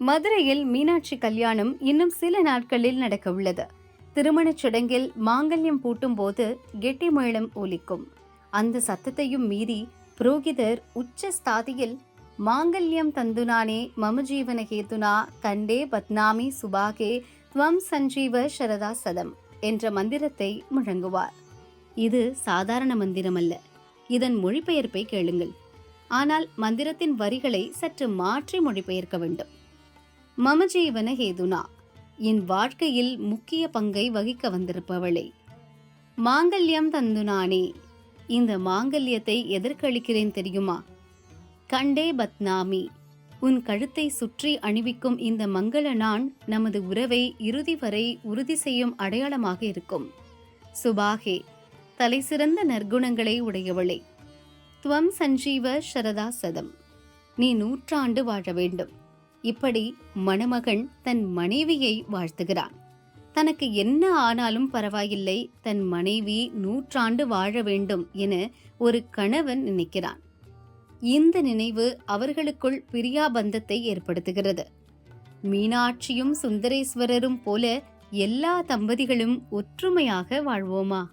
மதுரையில் மீனாட்சி கல்யாணம் இன்னும் சில நாட்களில் நடக்க உள்ளது திருமணச் சடங்கில் மாங்கல்யம் பூட்டும் போது கெட்டி மேளம் ஒலிக்கும். அந்த சத்தத்தையும் மீறி புரோகிதர் உச்ச ஸ்தாதியில் மாங்கல்யம் தந்துனானே மம ஜீவன கேதுனா கண்டே பத்னாமி சுபாகே துவம் சஞ்சீவ சரதா சதம் என்ற மந்திரத்தை முழங்குவார். இது சாதாரண மந்திரம் அல்ல இதன் மொழிபெயர்ப்பை கேளுங்கள். ஆனால் மந்திரத்தின் வரிகளை சற்று மாற்றி மொழிபெயர்க்க வேண்டும். மமஜீவன ஹேதுனா. என் வாழ்க்கையில் முக்கிய பங்கை வகிக்க வந்திருப்பவளே. மாங்கல்யம் தந்துனானே. இந்த மாங்கல்யத்தை எதற்கழிக்கிறேன் தெரியுமா? கண்டே பத்னாமி. உன் கழுத்தை சுற்றி அணிவிக்கும் இந்த மங்கள நான் நமது உறவை இறுதி வரை உறுதி செய்யும் அடையாளமாக இருக்கும். சுபாகே. தலைசிறந்த நற்குணங்களை உடையவளே. துவம் சஞ்சீவ சரதா சதம். நீ நூற்றாண்டு வாழ வேண்டும். இப்படி மணமகன் தன் மனைவியை வாழ்த்துகிறான். தனக்கு என்ன ஆனாலும் பரவாயில்லை தன் மனைவி நூற்றாண்டு வாழ வேண்டும் என ஒரு கணவன் நினைக்கிறான். இந்த நினைவு அவர்களுக்குள் பிரியாபந்தத்தை ஏற்படுத்துகிறது. மீனாட்சியும் சுந்தரேஸ்வரரும் போல எல்லா தம்பதிகளும் ஒற்றுமையாக வாழ்வோமா?